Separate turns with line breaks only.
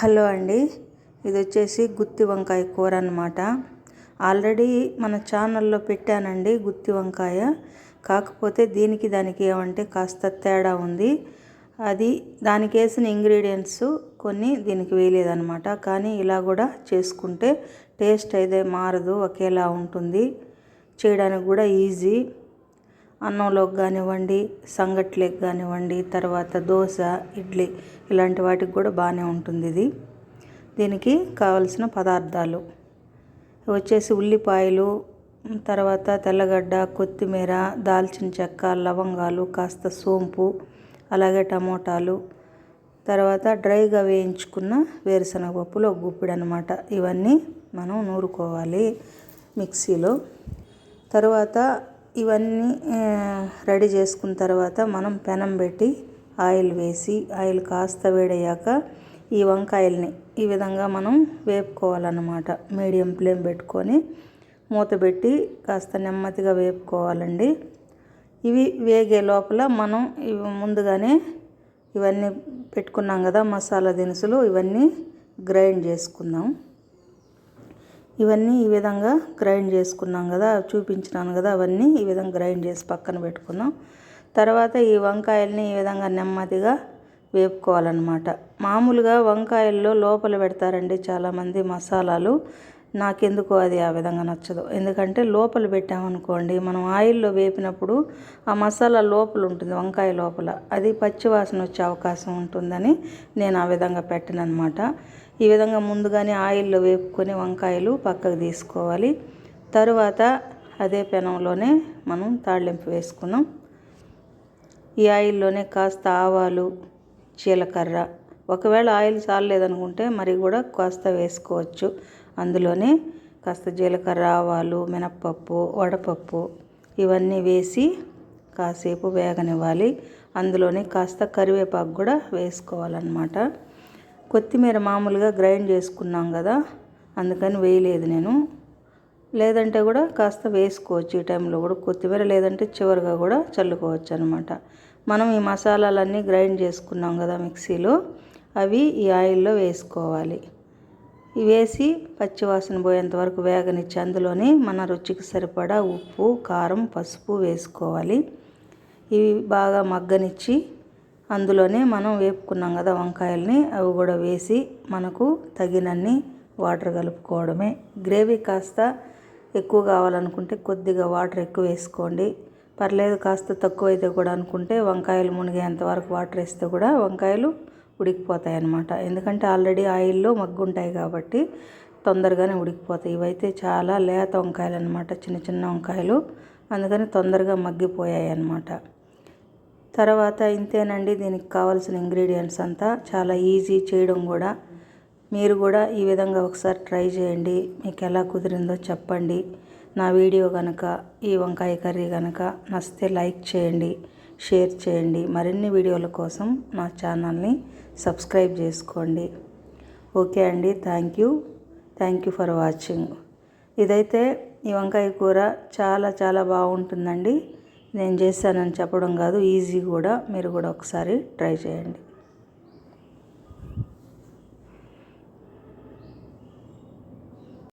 Hello అండి. ఇది వచ్చేసి గుత్తి వంకాయ కూర అనమాట ఆల్రెడీ మన ఛానల్లో పెట్టానండి గుత్తి వంకాయ. కాకపోతే దీనికి దానికి ఏమంటే కాస్త తేడా ఉంది. అది దానికి వేసిన ఇంగ్రీడియంట్స్ కొన్ని దీనికి వేయలేదనమాట కానీ ఇలా కూడా చేసుకుంటే టేస్ట్ అయితే మారదు ఒకేలా ఉంటుంది. చేయడానికి కూడా ఈజీ. అన్నంలోకి కానివ్వండి సంగట్లోకి కానివ్వండి తర్వాత దోశ ఇడ్లీ ఇలాంటి వాటికి కూడా బాగానే ఉంటుంది ఇది. దీనికి కావలసిన పదార్థాలు వచ్చేసి ఉల్లిపాయలు తర్వాత తెల్లగడ్డ కొత్తిమీర దాల్చిన చెక్క లవంగాలు కాస్త సోంపు అలాగే టమోటాలు తర్వాత డ్రైగా వేయించుకున్న వేరుశనగ పప్పులు ఒక గుప్పిడు అనమాట ఇవన్నీ మనం నూరుకోవాలి మిక్సీలో. తర్వాత ఇవన్నీ రెడీ చేసుకున్న తర్వాత మనం పెనం పెట్టి ఆయిల్ వేసి ఆయిల్ కాస్త వేడయ్యాక ఈ వంకాయల్ని ఈ విధంగా మనం వేపుకోవాలన్నమాట. మీడియం ఫ్లేమ్ పెట్టుకొని మూత పెట్టి కాస్త నెమ్మదిగా వేపుకోవాలండి. ఇవి వేగే లోపల మనం ఇవి ముందుగానే ఇవన్నీ పెట్టుకున్నాం కదా మసాలా దినుసులు ఇవన్నీ గ్రైండ్ చేసుకుందాం. ఇవన్నీ ఈ విధంగా గ్రైండ్ చేసుకున్నాం కదా చూపించినాను కదా అవన్నీ ఈ విధంగా గ్రైండ్ చేసి పక్కన పెట్టుకుందాం తర్వాత ఈ వంకాయల్ని ఈ విధంగా నెమ్మదిగా వేపుకోవాలన్నమాట. మామూలుగా వంకాయల్లో లోపల పెడతారండి చాలామంది మసాలాలు. నాకెందుకు అది ఆ విధంగా నచ్చదు. ఎందుకంటే లోపల పెట్టామనుకోండి మనం ఆయిల్లో వేపినప్పుడు ఆ మసాలా లోపల ఉంటుంది వంకాయ లోపల. అది పచ్చివాసన వచ్చే అవకాశం ఉంటుందని నేను ఆ విధంగా పెట్టనమాట ఈ విధంగా ముందుగానే ఆయిల్లో వేపుకొని వంకాయలు పక్కకు తీసుకోవాలి. తరువాత అదే పెనంలోనే మనం తాళింపు వేసుకున్నాం. ఈ ఆయిల్లోనే కాస్త ఆవాలు జీలకర్ర. ఒకవేళ ఆయిల్ చాలలేదనుకుంటే మరి కూడా కాస్త వేసుకోవచ్చు. అందులోనే కాస్త జీలకర్ర ఆవాలు మినప్పప్పు వడపప్పు ఇవన్నీ వేసి కాసేపు వేగనివ్వాలి. అందులోనే కాస్త కరివేపాకు కూడా వేసుకోవాలన్నమాట. కొత్తిమీర మామూలుగా గ్రైండ్ చేసుకున్నాం కదా అందుకని వేయలేదు నేను. లేదంటే కూడా కాస్త వేసుకోవచ్చు ఈ టైంలో కూడా కొత్తిమీర లేదంటే చివరిగా కూడా చల్లుకోవచ్చు అనమాట మనం ఈ మసాలాలన్నీ గ్రైండ్ చేసుకున్నాం కదా మిక్సీలో అవి ఈ ఆయిల్లో వేసుకోవాలి. వేసి పచ్చివాసన పోయేంత వరకు వేగనిచ్చి అందులోని మన రుచికి సరిపడా ఉప్పు కారం పసుపు వేసుకోవాలి. ఇవి బాగా మగ్గనిచ్చి అందులోనే మనం వేపుకున్నాం కదా వంకాయల్ని అవి కూడా వేసి మనకు తగినన్ని వాటర్ కలుపుకోవడమే. గ్రేవీ కాస్త ఎక్కువ కావాలనుకుంటే కొద్దిగా వాటర్ ఎక్కువ వేసుకోండి. పర్లేదు కాస్త తక్కువ అయితే కూడా అనుకుంటే వంకాయలు మునిగేంత వరకు వాటర్ వేస్తే కూడా వంకాయలు ఉడికిపోతాయి అన్నమాట ఎందుకంటే ఆల్రెడీ ఆయిల్లో మగ్గుంటాయి కాబట్టి తొందరగానే ఉడికిపోతాయి. ఇవైతే చాలా లేత వంకాయలు అనమాట చిన్న చిన్న వంకాయలు. అందుకని తొందరగా మగ్గిపోయాయి అన్నమాట తర్వాత ఇంతేనండి దీనికి కావాల్సిన ఇంగ్రీడియంట్స్ అంతా చాలా ఈజీ చేయడం కూడా. మీరు కూడా ఈ విధంగా ఒకసారి ట్రై చేయండి. మీకు ఎలా కుదిరిందో చెప్పండి. నా వీడియో కనుక ఈ వంకాయ కర్రీ కనుక నచ్చితే లైక్ చేయండి షేర్ చేయండి. మరిన్ని వీడియోల కోసం నా ఛానల్ని సబ్స్క్రైబ్ చేసుకోండి. ఓకే అండి thank you. Thank you for watching. ఇదైతే ఈ వంకాయ కూర చాలా చాలా బాగుంటుందండి. నేను చేశానని చెప్పడం కాదు ఈజీ కూడా. మీరు కూడా ఒకసారి ట్రై చేయండి.